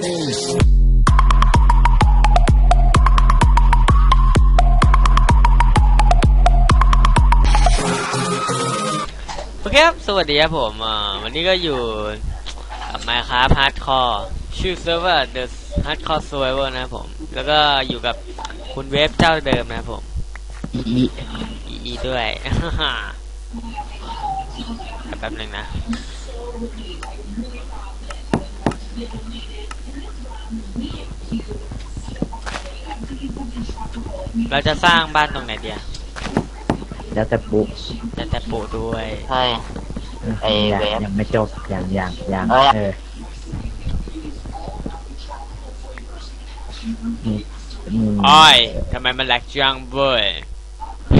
โอเคครับ สวัสดีครับผมวันนี้ก็อยู่กับ Minecraft Hardcore ชื่อเซิร์ฟเวอร์ The Hardcore Survivor นะครับผม แล้วก็อยู่กับคุณเวฟเจ้าเดิมนะครับผม อีอีอีอีด้วยแป๊บหนึ่งนะ เราจะสร้างบ้านตรงไหนเดียวแล้วแต่ปุ๊จะแต่ปูด้วย ใช่ ไอ้ยังเวฟยังไม่จบยังยังยังเอ้ยเออนี่อืมอ้อยทำไมมันแหลกจังเว้ยอื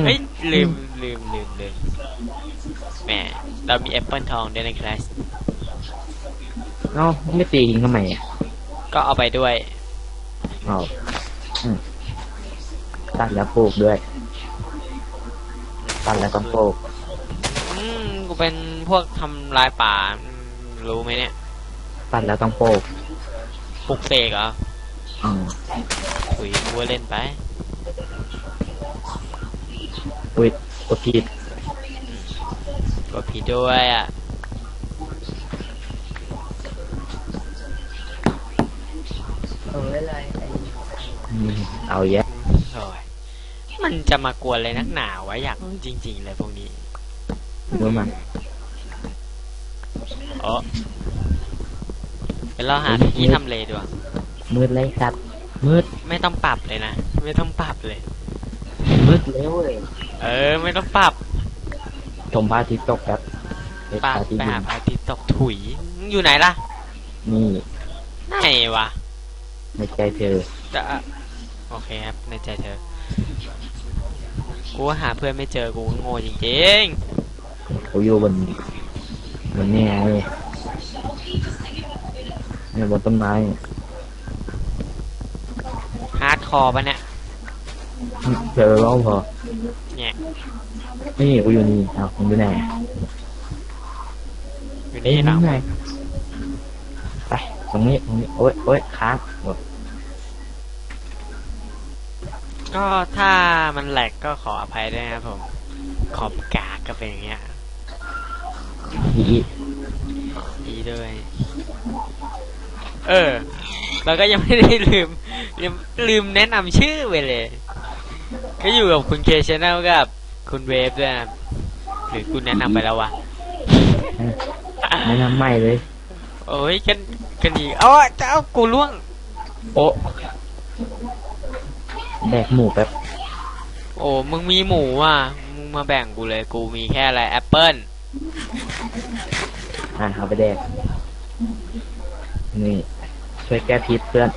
มเฮ้ยลืมลืมลืมลืมแหมเรามีแอปเปิลทองด้วยนะครับเอ้าไม่ตีทิ้งทำไมอะก็เอาไปด้วย เอาอืม ตัดแล้วปลูกด้วยตัดแล้วต้องปลูกอืมกูเป็นพวกทำลายป่าอืมรู้ไหมเนี่ยตัดแล้วต้องปลูกปลุกเสกเหรออืมคุยกูว่าเล่นไปอุ้ยกดผิดก็ผิดด้วยอะอืม เอาแยะโอ้ยมันจะมากวนเลยนักหนาวะอยากรู้จริง ๆ เลยพวกนี้รู้มันโอ้เดี๋ยวเราหาที่ทำเลดีกว่ามืดเลยสัตว์มืดไม่ต้องปรับเลยนะ ไม่ต้องปรับเลย มืดเร็วเลยเออ ไม่ต้องปรับชมพระอาทิตย์ตกครับเอ็ดปาพระอาทิตย์ไปดิหานพระอาทิตย์ตกถุยมึงอยู่ไหนล่ะ นี่ ไหนวะในใจเธอจะ โอเคครับในใจเธอ กูหาเพื่อนไม่เจอกูก็โง่จริงเขาอยู่บนบนนี่ไงเนี่ยบนต้นไม้ๆฮาร์ดคอร์ปะเนี่ยเจอแล้วพอเนี่ยนี่กูอยู่นี่อ้าวมึงอยู่ไหนอยู่เอ้ยนี่หลังไงไปตรงนี้ตรงนี้โอ้ยโอ้ยค้างโอ้ย ก็ถ้ามันแหลกก็ขออภัยด้วยนะครับผม ขอบกากก็เป็นอย่างเงี้ยอีอีดีด้วย เออ เราก็ยังไม่ได้ลืม ลืมลืมแนะนำชื่อไปเลย ก็อยู่กับคุณเคชแนลกับ คุณเวฟด้วยนะครับหรือคุณแนะนำไปแล้ววะแนะนำใหม่เลย โอ้ยกันกันดีเอาอะจะเอากูล่วง โอ้ แดกหมูแป๊บโอ้ มึงมีหมูอะ มึงมาแบ่งกูเลย กูมีแค่อะไรแอปเปิลอ่าเอาไปแดก นี่ ช่วยแก้พิษเพื่อน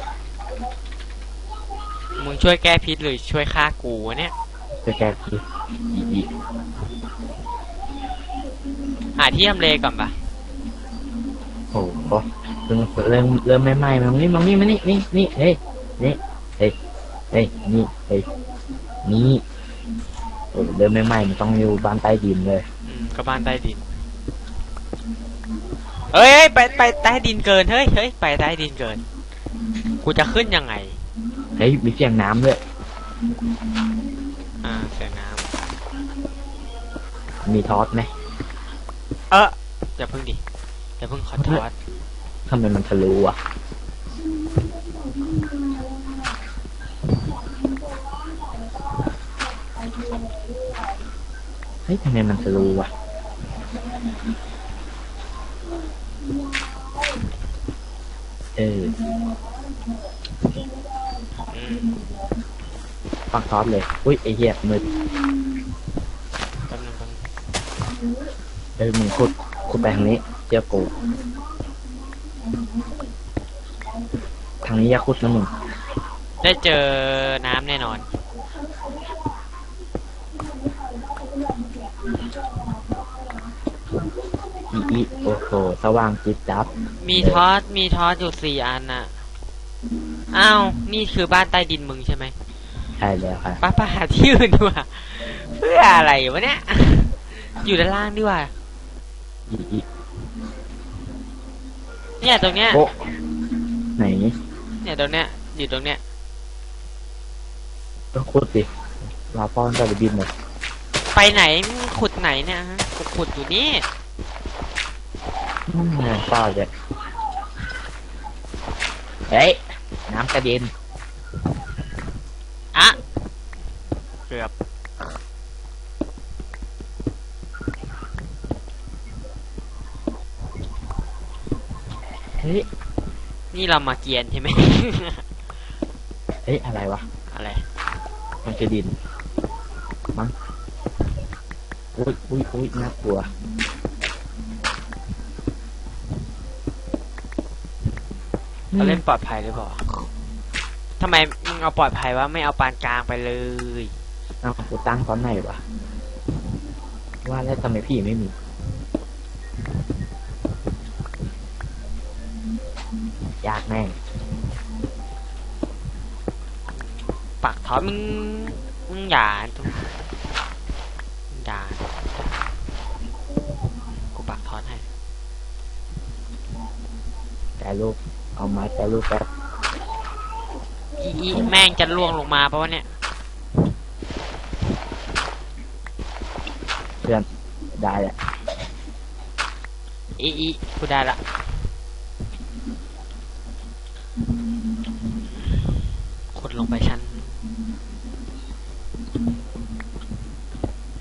มึงช่วยแก้พิษหรือช่วยฆ่ากูวะเนี่ย ช่วยแก้พิษอีอีหาที่ทำเลก่อนปะโอ้โหเริ่มเริ่มเริ่มใหม่ๆมันนี่มันนี่มันนี่นี่นี่เฮ้ยนี่เฮ้ย เฮ้ยนี่เฮ้ยนี่โอ้เริ่มใหม่ๆมันต้องอยู่บ้านใต้ดินเลย อืมก็บ้านใต้ดินเฮ้ยเฮ้ยไปไปใต้ดินเกิน เฮ้ยเฮ้ยไปใต้ดินเกิน กูจะขึ้นยังไง เฮ้ยมีเสียงน้ำด้วยอ่าเสียงน้มีทอสไหมำเอออย่าพึ่งดิ อย่าพึ่งขอโทษทำไมมันทะลุอะ เฮ้ยทำไมมันทะลุอะเอออืมฟังทอสเลย อุ้ยไอเหี้ยมือแป๊บนึงแป๊บนึงเออมึงขุดขุดไปทางนี้เจ้ากูทางนี้อยาขุดนะมึงได้เจอน้ำแน่นอน อีอีโอ้โหสว่างจิบจับ มีทอสมีทอสอยู่สี่อันน่ะ อ้าว นี่คือบ้านใต้ดินมึงใช่ไหมใช่แล้วค่ะป้าป้าหาที่อื่นดีกว่าเพื่ออะไรวะเนี่ย อยู่ด้านล่างดีกว่าอีอีเนี่ยตรงเนี้ย โอ้ไหนเนี่ยตรงเนี้ย อยู่ตรงเนี้ย ก็ขุดสิลาป้อนก็จะบินเลยไปไหนมึงขุดไหนเนี่ยฮะกูขุดอยู่นี่อืม เปล่าจะเฮ้ย น้ำกระเด็นอะเกือบเฮ้ย นี่เรามาเกียนใช่ไหม เฮ้ย อะไรวะ อะไร มันกระดิน มั้งอุ้ยอุ้ยอุ้ยน่ากลัว เราเล่นปลอดภัยหรือเปล่าทำไมมึงเอาปลอดภัยวะไม่เอาปานกลางไปเลยเอากูตั้งตอนไหนวะว่าแล้วทำไมพี่ไม่มี ยากแน่ปักถอนมึงมึงอย่าต้องมึงอย่ากูปักถอนให้แต่รูป เอาไม้แต่รูปแป๊บอีอีแม่งจะล่วงลงมาเพราะว่าเนี่ยเพื่อนได้แหละอีอีกูได้ละขุดลงไปชั้น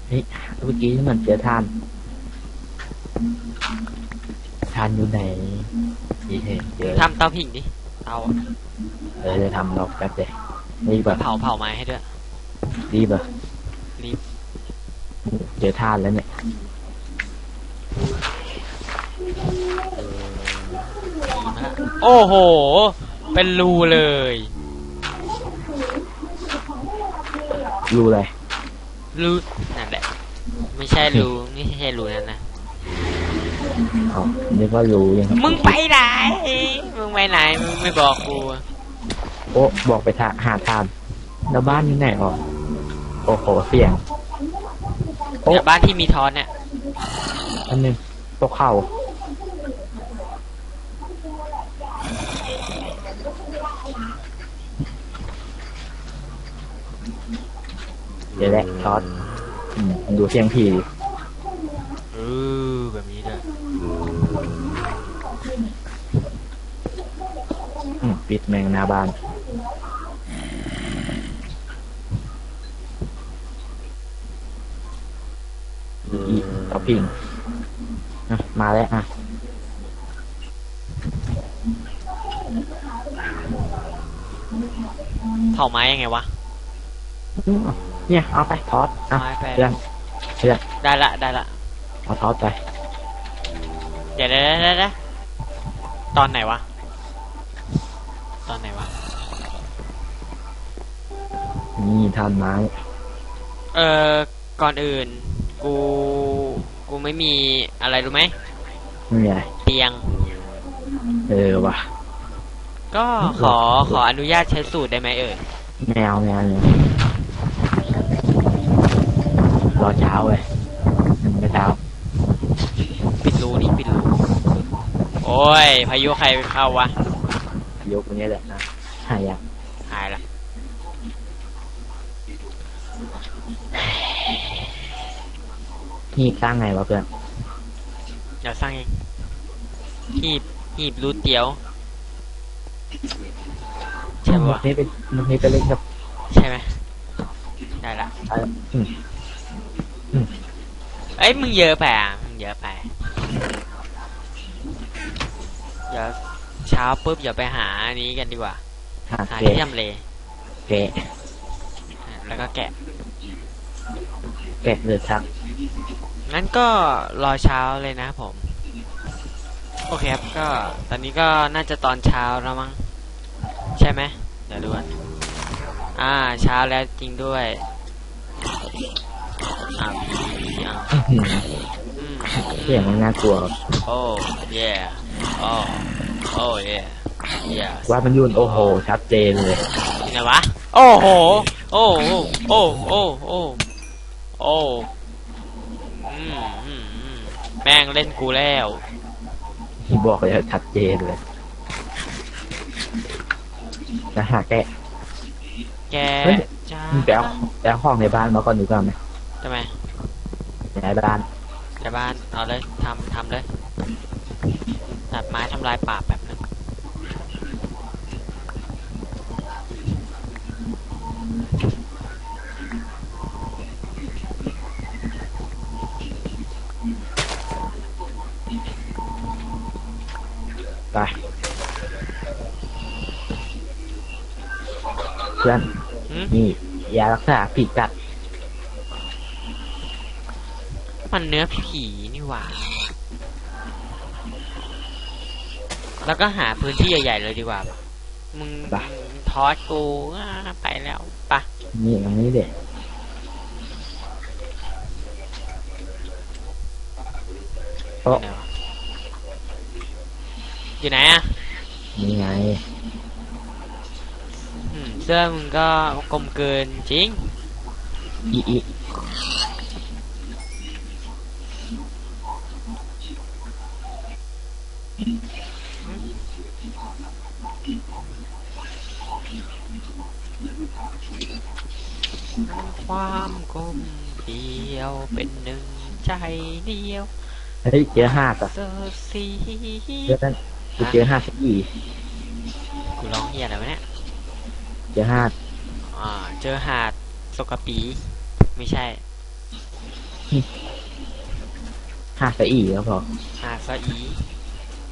เฮ้ยเมื่อกี้เหมือนเจอทานทานอยู่ไหน นี่เห็นเจอทำเตาผิงดิเตาอะเออจะทำเราแป๊บเดียวรีบแบบเผาเผาไม้ให้ด้วย รีบแบบรีบ เจอทานแล้วเนี่ยโอ้โห เป็นรูเลย รู้เลยรูนั่นแหละ ไม่ใช่รู ไม่ใช่รูนั่นนะอ๋อนึกว่ารู้ยังครับมึงไปไหน มึงไปไหน มึงไม่บอกกูโอ้บอกไปทาหาทานแล้วบ้านอยู่ไหนอ๋อโอ้โหเสียงโอ้เนี่ยบ้านที่มีทอนเนี่ยอันหนึงตกเข่าเดี๋ยวแหละช็อตอืมดูเสียงผีดิ เออแบบนี้เลย อืม ปิดแมงหน้าบ้านอีต่อพิงอะมาแล้วอะเผาไม้ยังไงวะอืมเนี่ยเอาไปทอดอะไม้ไปเพื่อนเพื่อนได้ละได้ละเอาทอดไป เดี๋ยวเดี๋ยวเดี๋ยวเดี๋ยวตอนไหนวะ นี่ทานไม้ เอ่อ ก่อนอื่น กู กูไม่มีอะไรรู้ไหมไม่มีอะไรเตียง เออว่ะ ก็ขอขออนุญาตใช้สูตรได้ไหมเอ่ยแมวแมวเนี่ยรอเช้าเลยไม่เช้า ปิดรูนี่ปิดรูโอ้ย พายุใครไปเข้าวะยกวันนี้แหละนะหายาก หายละ นี่สร้างไงวะเพื่อนเดี๋ยวสร้างเองหีบหีบรูเตียว ใช่นปะกนี้เป็นนกนี้ไปเล่นกับใช่ไหมได้ละอะไรอืมเอ้ยมึงเยอะไปอะมึงเยอะไปเดี๋ยวเช้าปุ๊บเดี๋ยวไปหาอันนี้กันดีกว่า หาหาเกะที่ทำเลเกะแล้วก็แกะเกะเลยชัก งั้นก็รอเช้าเลยนะผม โอเคครับ ก็ตอนนี้ก็น่าจะตอนเช้าแล้วมั้ง ใช่ไหมเดี๋ยวดูกันอ่า เช้าแล้วจริงด้วยอ่าอ่าอื้อหืออืมเสียงมันน่ากลัว โอ้เย่โอ้โอ้เย่เย่ว่ามันยุ่นโอ้โห ชัดเจนเลยไงวะ โอ้โห โอ้โหโอ้โอ้โอ้โอ้ อืมอืมอืมแม่งเล่นกูแล้วบอกเลยชัดเจนเลยจะหาแกะแกเฮ้ย จ้ามึงไปเอาไปเอาห้องในบ้านมาก่อนดีกว่าไหมทำไมในบ้านในบ้านเอาเลยทำทำเลยตัดไม้ทำลายป่าแบบนึง ไปเพื่อนหืมนี่ยารักษาผีกัดมันเนื้อผีนี่หว่า แล้วก็หาพื้นที่ใหญ่ๆเลยดีกว่ามึงมึงทอดกูอ่าไปแล้วปะนี่ตรงนี้เด็กโอ้ ไหนวะ อยู่ไหนอะนี่ไงอืมเสื้อมึงก็กลมเกินจริงอีอีความกลมเดียวเป็นหนึ่งใจเดียวเฮ้ยเจอห้าก่ะเสื้อสีเจอนั่น กูเจอห้าสักอีกูร้องเฮียอะไรวะเนี่ย เจอห้าอ่า เจอหาดสกปี ไม่ใช่ ห้าสักอีก็พอหาดซะอี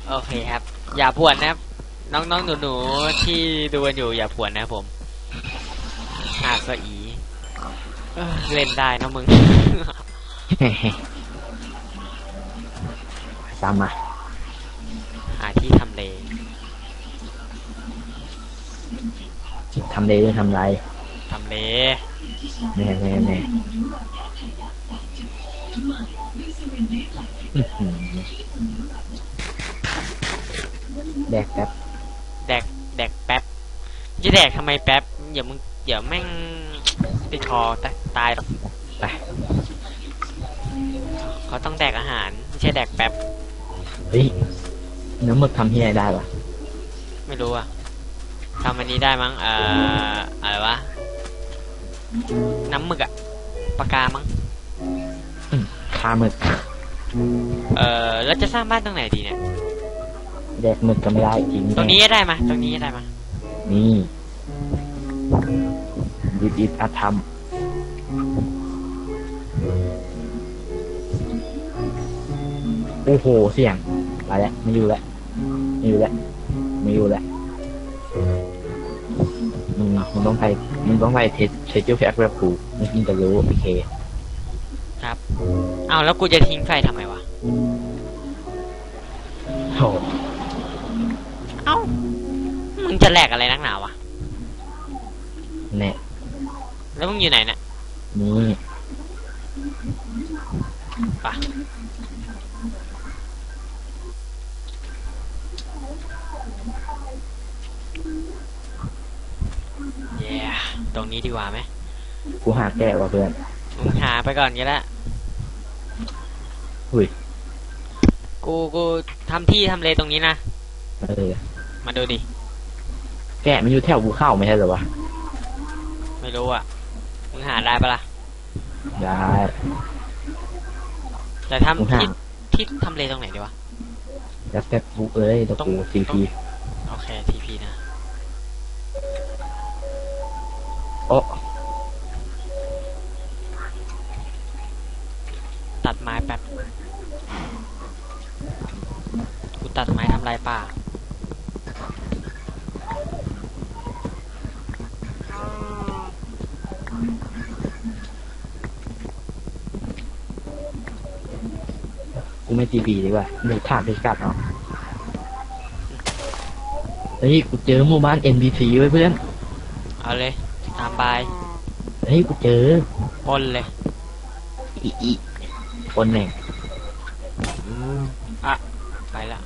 โอเคครับ อย่าผวนนะครับ น้องๆหนูๆที่ดูกันอยู่อย่าผวนนะครับผม หาดซะอีเอ้อเล่นได้นะมึง ตามมาหาำเลยหรือทำไรทำเลแน่แน่แน่อื้อหือแดกแป๊บแดกแดกแป๊บจะแดกทำไมแป๊บเดี๋ยวมึงเดี๋ยวแม่งติดคอตายตายหรอกไปเขาต้องแดกอาหารไม่ใช่แดกแป๊บเฮ้ยเนื้อหมึกทำที่ไหนได้ปะไม่รู้อะ ทำอันนี้ได้มั้งเอ่ออะไรวะ น้ำหมึกอะปากกามั้ง คาหมึกเอ่อแล้วจะสร้างบ้านตรงไหนดีเนี่ย แดกหมึกก็ไม่ได้จริงตรงนี้ได้มาตรงนี้ได้มานี่ยิดอิดอาธรรมโอ้โหเสียงไปแล้วไม่อยู่แล้วไม่อยู่แล้วไม่อยู่แล้ว มึงมึงต้องไปมึงต้องไปเทสเทสเจอร์แฟกแบบกูมึงถึงจะรู้โอเคเอาแล้วกูจะทิ้งไฟทำไมวะโธ่เอ้ามึงจะแหลกอะไรนักหนาวะเนี่ยแล้วมึงอยู่ไหนเนี่ยนี่ปะเย้ ตรงนี้ดีกว่าไหมกูหาแก้ว่ะเพื่อนมึงหาไปก่อนก็ได้อุ้ยกูกูทำที่ทำเลตรงนี้นะ เออ มาดูดิ แกะมันอยู่แถวภูเข้าไม่ใช่เหรอวะ ไม่รู้อะ มึงหาได้ปะล่ะ ได้แต่กูทำหาที่ที่ทำเลตรงไหนดีวะ แล้วแป๊บบุ๊กเลยตะต้องกูซีต้องพีโอเคทีพีนะ โอ้ตัดไม้แป๊บกูตัดไม้ทำลายป่า กูไม่ซีพีดีกว่าเดี๋ยวถามไปกัดเอาะเฮ้ยกูเจอหมู่บ้าน NPC ไว้เพื่อน เอาเลย ตามบายเฮ้ยกูเจอปนเลยอีอีคนหนึ่งไปละ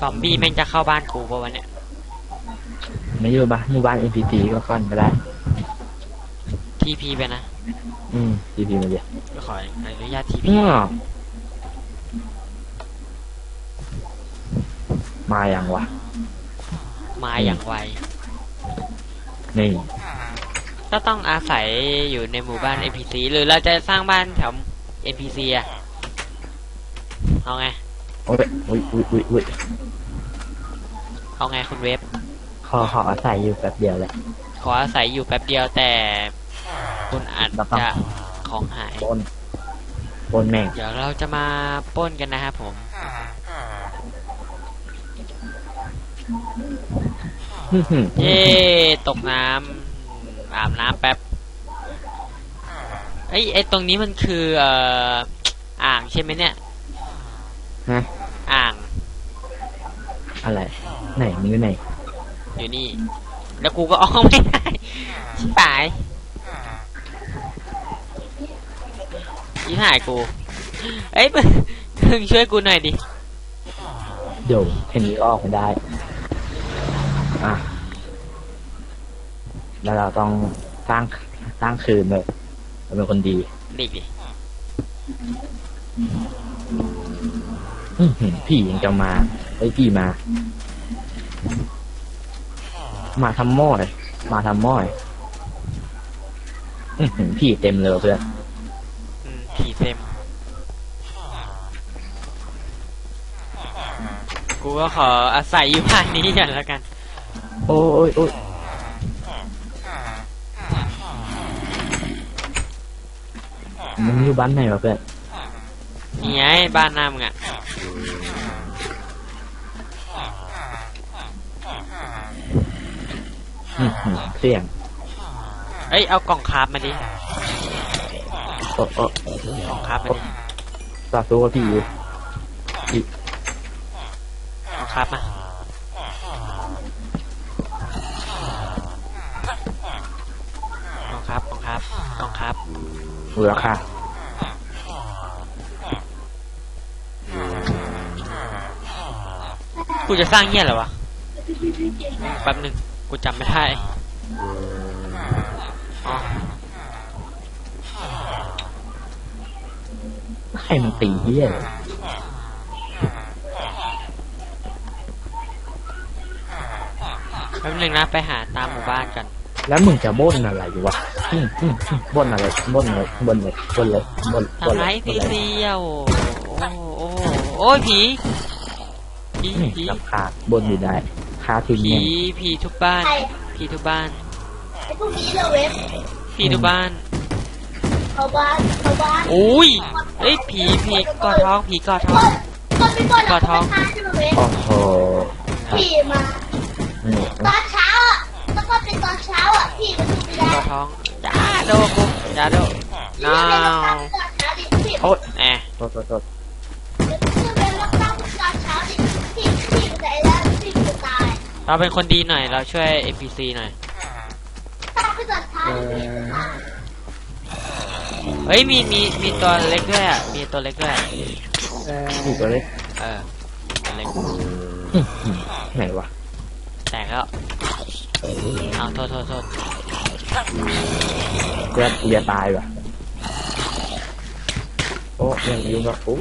ซอมบี้แม่งจะเข้าบ้านกูปะวันเนี้ยไม่อยู่บ้านหมู่บ้าน NPC ก็ก่อนก็ได้ทีพีไปนะ อืมซีพีมาเดียวเดี๋ยวขอออนุญาตทีพีอ้อมาอย่างวะ มาอย่างไว นี่ ก็ต้องอาศัยอยู่ในหมู่บ้าน NPC หรือเราจะสร้างบ้านแถว NPC อะเอาไง โอ้ยอุ้ยอุ้ยอุ้ยอุ้ยเอาไงคุณเว็บ ขอขออาศัยอยู่แป๊บเดียวแหละ ขออาศัยอยู่แป๊บเดียวแต่ คุณอาจเราต้องจะของหายปนปนแม่ง เดี๋ยวเราจะมาปล้นกันนะครับผม หึ่ม เย้ตกน้ำอาบน้ำแป๊บเอ้ยไอตรงนี้มันคือเอ่ออ่างใช่ไหมเนี่ยฮะอ่าง อะไร ไหนมึงอยู่ไหนอยู่นี่ แล้วกูก็ออกไม่ได้ชิบหายยี่หายกู เอ้ยมึงมึงช่วยกูหน่อยดิ เดี๋ยวแค่นี้ก็ออกไม่ได้ อะแล้วเราต้องสร้างสร้างคืนเลยเราเป็นคนดีดิดิอื้อหือพี่ยังจะมาไอ้ยพี่มา มาทำหม้อยมาทำหม้อยอื้อหือพี่เต็มเลยว่ะเพื่อนอืมผีเต็ม กูก็ขออาศัยอยู่บ้านนี้ก่อนแล้วกัน โอ้ยโอ้ยมึงอยู่บ้านไหนวะเพื่อนนี่ไงบ้านหน้ามึงอะอื้อหือเสี่ยงเอ้ยเอากล่องคราฟมาดิโอ้โอ้กล่องคราฟมาดิตาสู้กับพี่อยู่กล่องคราฟมา คราฟมูลค่ากูจะสร้างเงี้ยเหรอวะแป๊บหนึ่งกูจำไม่ได้อ๋อใครมันตีเหี้ยเลยแป๊บหนึ่งนะไปหาตามหมู่บ้านกัน แล้วมึงจะบ่นอะไรอยู่วะอืมอืมอืมบ่นอะไรบ่นอะไรบ่นเลยบ่นเลยบ่นบ่นทำเลไรยซีบ่นเลยเซียวโอ้โอ้โอ้ยผีผีอืมผีลำคาญบ่นอยู่ได้คาทิ้งผีเนี่ยผีทุกบ้านไอ้ผีทุกบ้านไอ้พวกนี้เราเว็บผีทุกบ้านเขาบ้านเขาบ้านอุ้ยเอ้ยผีผีกอดท้องผีกอดท้องคนไปก่อนกอดท้องค้าใช่ไหมเว็บโอ้โหพี่มา ดูไม่ได้กอดท้องจ้าโดกูจ้าโดพี่น้าเป็นรับวตั้งตอนเช้าดิพี่โอ๊ยแหมโทษโทษโทษพี่เป็นรับตั้งตอนเช้าดิพี่พี่จะไอ้แล้วพี่จะตายเราเป็นคนดีหน่อยเราช่วย NPC หน่อยตั้งไปตอนเช้าดิพี่จะตายเฮ้ยมีมีมีตัวเล็กด้วยอะมีตัวเล็กด้วยนี่ตัวเล็กเออตัวเล็กอื้อหือไหนวะแตกแล้วเอาโทษโทษโทษ เพื่อนกูจะตายว่ะ โอ้ยังยุ่งกับโอ้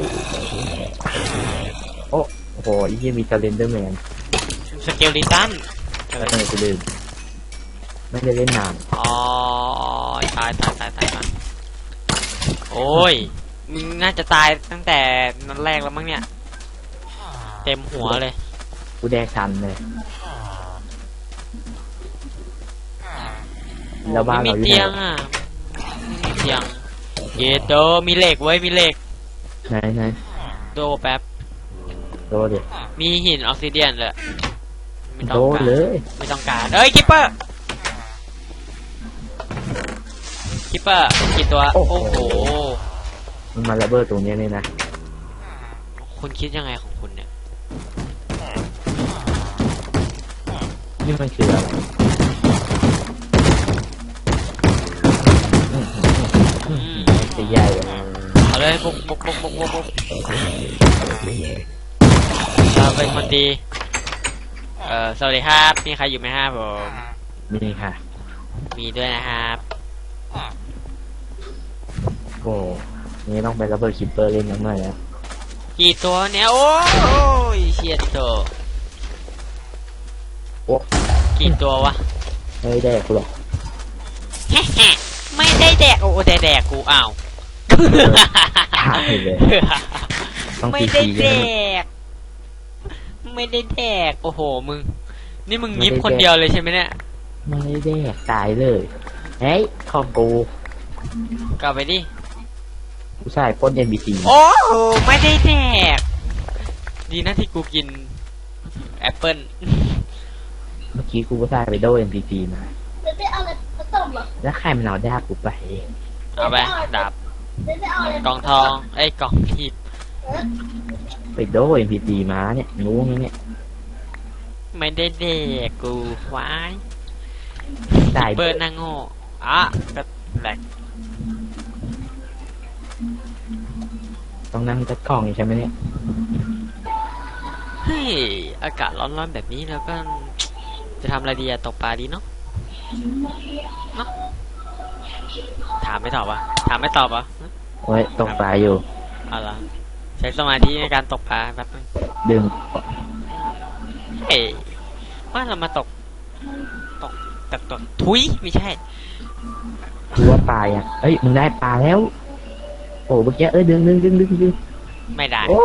โอ้โอ้โหไอ้เหี้ยมีทาเลนเดอร์แมนสเกลลิตันแล้วทำไมกูลืมไม่ได้เล่นนานอ๋อตายตายตายตายตายโอ้ยมึงน่าจะตายตั้งแต่นัดแรกแล้วมั้งเนี่ย เต็มหัวเลย กูแดกทันเลย แล้วบ้านไม่เรามีอยู่เตียงไหนอะไม่มีเตียง เยโดมีเหล็กไว้ยมีเหล็กไหนไหนโดแป๊บโดนดิมีหินออกซิเดียนเลยไม่ต้อโดงนการเลยไม่ต้องการเอ้ยคิปเปอร์คิปเปอร์กี่ตัวโอ้โหมันมาระเบิดตรงเนี้ยเลยนะคุณคิดยังไงของคุณเนี่ยนี่มันคืออะไร เอาเลยบุกบุกบุกบุกบุกบุกเราเป็นคนดี เอ่อสวัสดีครับมีใครอยู่ไหมครับผมนี่ค่ะ มีด้วยนะครับโอ้มึงนี่ต้องไประเบิดคิปเปอร์เล่นยังไงแล้วกี่ตัวเนี่ยโอ้ยเชียดโตโอ้กี่ตัววะไม่ได้แดกหรอกแฮะไม่ได้แดกโอ้ได้แดกกูอ้าว ตายเลยต้องไม่ตีได้ทีแดกันกไม่ได้แดก โอ้โห มึง นี่มึงยิบคนเดียวเลยใช่ไหมเนี่ย ไม่ได้แดกตายเลยเฮ้ยของกูกลับไปดิกูใส่ปล้น NPC โอ้โห ไม่ได้แดก ดีนะที่กูกิน แอปเปิลเมื่อกี้กูก็ใส่ไปโด NPC มาเดี๋ยวไปเอาอะไรมาต้มเหรอแล้วใครมันเอาดาบกูไป เอาไป ดาบ เดี๋ยวไปเอาอะไรกล่องทองไอ้ยกล่องทีบไปโด NPC มาเนี่ยงูงี้เนี่ยไม่ได้แดกกูว้ายตายเปิดนางโง่อะก็แหลกต้องนั่งจัดของอีกใช่ไหมเนี่ยเฮ้ยอากาศร้อนๆแบบนี้แล้วก็ จะทำอะไรดีอะตกปลาดีเนาะเนาะ ถามไม่ตอบวะถามไม่ตอบวะโอ้ยตกปลาอยู่ เอาละใช้สมาธิในการตกปลาแป๊บนึงดึงเฮ้ยว่าเรามาตก ตกตกตกทุยไม่ใช่กูว่าปลาอะเอ้ย มึงได้ปลาแล้ว โอ้เมื่อกี้เอ้ยดึงดึงดึงดึงดึงไม่ได้ โอ้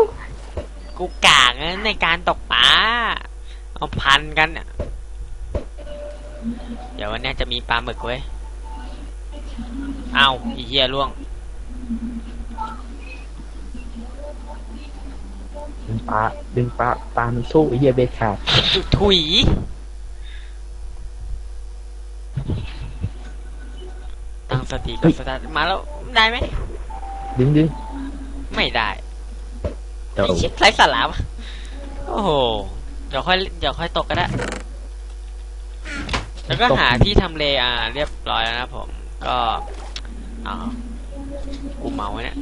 กูกากนะในการตกปลาเอาพันกันเนี่ยเดี๋ยววันเนี้ยจะมีปลาหมึกเว้ย เอาอีเหี้ยล่วงดึงปลาดึงปลาปลามันสู้ไอ้เหี้ยเบสขาดถุถุย ตั้งสติกับสตาร์ทมาแล้วได้ไหม ดึงดึงไม่ได้โอ้ไอ้เช็คไร้สาระวะโอ้โห เดี๋ยวค่อยเดี๋ยวค่อยตกก็ได้ แล้วก็หาที่ทำเลอ่า เรียบร้อยแล้วนะครับผม ก็อ่ากู เมาเนี่ย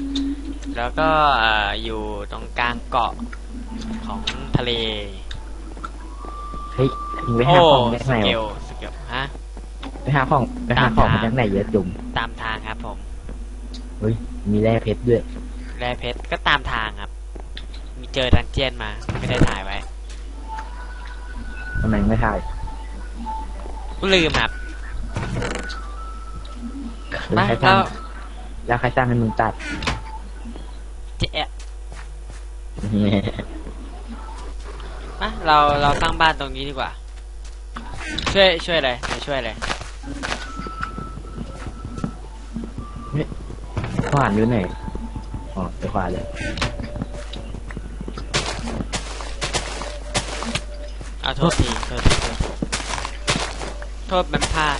แล้วก็อ่าอยู่ตรงกลางเกาะของทะเล เฮ้ยมึงไปโอ้หาของมาจากสไหนเกลวะสเกลฮะ ไปหาของไปหาของมาจากไหนเยอะจุ่มตามทางครับผม มีแร่เพชรด้วย แร่เพชรก็ตามทางครับ มีเจอดันเจียนมา ไม่ได้ถ่ายไว้ทำไมไม่ถ่ายกูลืมครับแล้วใครสแล้ร้างว แล้วใครสร้างให้มึงตัดเจ๊ะอะเราเราตั้งบ้านตรงนี้ดีกว่า ช่วยช่วยอะไรเดี๋ยวช่วยอะไรขวานอยู่ไหนอ๋อไปขวานเลยเอาโทษทีโทษทีโทษทีโทษมันพลาด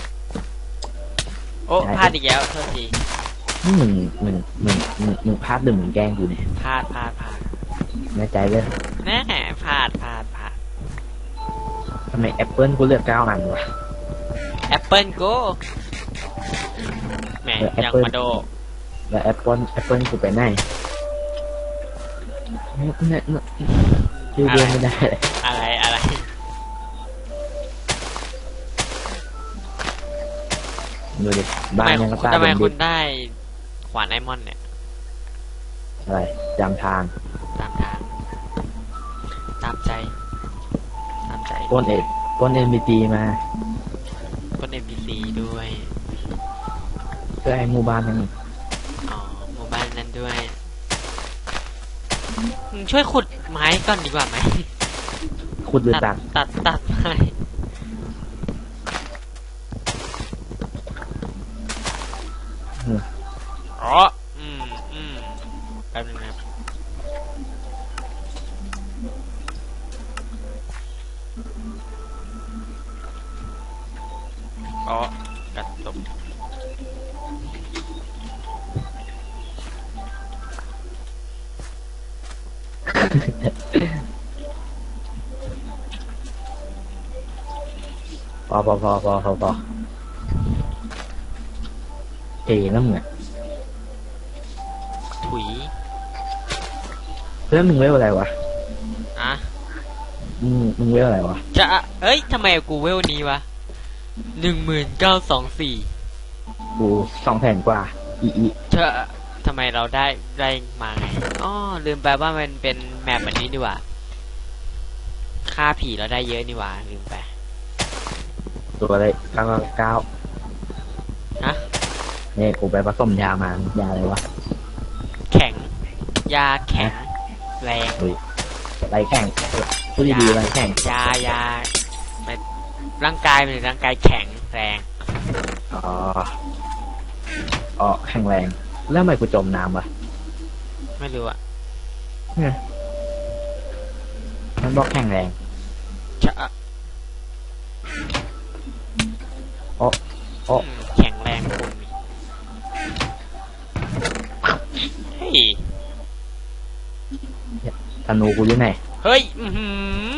โอ้พลาดอีกแล้วโทษที นี่มึงมึงมึงมึงมึงพลาดหรือมึงแกล้งกูเนี่ยพลาดพลาดพลาดแน่ใจเลยแน่พลาดพลาดพลาดทำไมแอปเปิลกูเลือกเก้าอันวะแอปเปิลโกแหมเออยัง Apple มาโดแล้วแอปเปิลแอปเปิลกูไปไหนเนี่ยเนี่ยเนี่ยชื่อเรียนไม่ได้เลยอะไรอะไรดูดิบ้านยังก็ตาทำไมเป็นคุดิณได้ข วานไอมอนเนี่ยอะไรจำทางตามทาง ตามใจ ตามใจปล้นเอ็ดปล้นเอ็นบีตีมาคนเอ็มบีซีด้วยเพื่อให้หมู่บ้านนั้นอ๋อหมู่บ้านนั้นด้วยมึงช่วยขุดไม้ก่อนดีกว่าไหมขุดหรือตัดตัดตัดไม้ พอพอพอพอพอพอเอ๋แล้วมึงอะถุยเพื่อนมึงเวลอะไรวะอะมึงมึงเวลอะไรวะ จะ เอ้ยทำไมกูเวลนี้วะหนึ่งหมื่นเก้าสองสี่กูสองแสนกว่า อีอีเธอทำไมเราได้ได้มาไงอ๋อลืมไปว่ามันเป็นแมปแบบนี้ดีกว่าฆ่าผีเราได้เยอะนี่หว่าลืมไป ตัวอะไรเก้าเก้าเก้าฮะ เนี่ยกูไปผสมยามายาอะไรวะแข็ง ยาแข็ง แรงไรแข่งพูดดีๆไรแข่งยายามันร่างกายมันร่างกายแข็งแรง อ๋ออ๋อแข็งแรง แล้วทำไมกูจมน้ำวะไม่รู้อะมันบอกแข็งแรงจะ โอ้โอ้อืมแข็งแรงคุณเฮ้ยธนูกูอยู่ไหน เฮ้ย อือหื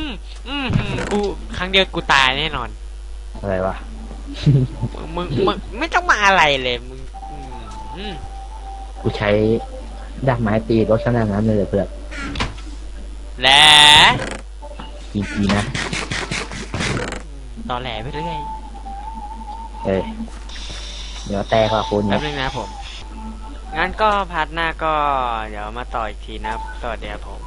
ออือหือกู ครั้งเดียวกูตายแน่นอน อะไรวะ มึง มึง ไม่ต้องมาอะไรเลย มึงอืมกูใช้ดาบไม้ตีรถขนาดนั้นเลยเหรอเพื่อนและจริงๆนะ ตอแหลไปเรื่อย เอ้ยเดี๋ยวแต่ค่ะคุณแป๊บนึงนะผม งั้นก็พาร์ทหน้าก็เดี๋ยวมาต่ออีกทีนะครับสวัสดีครับผม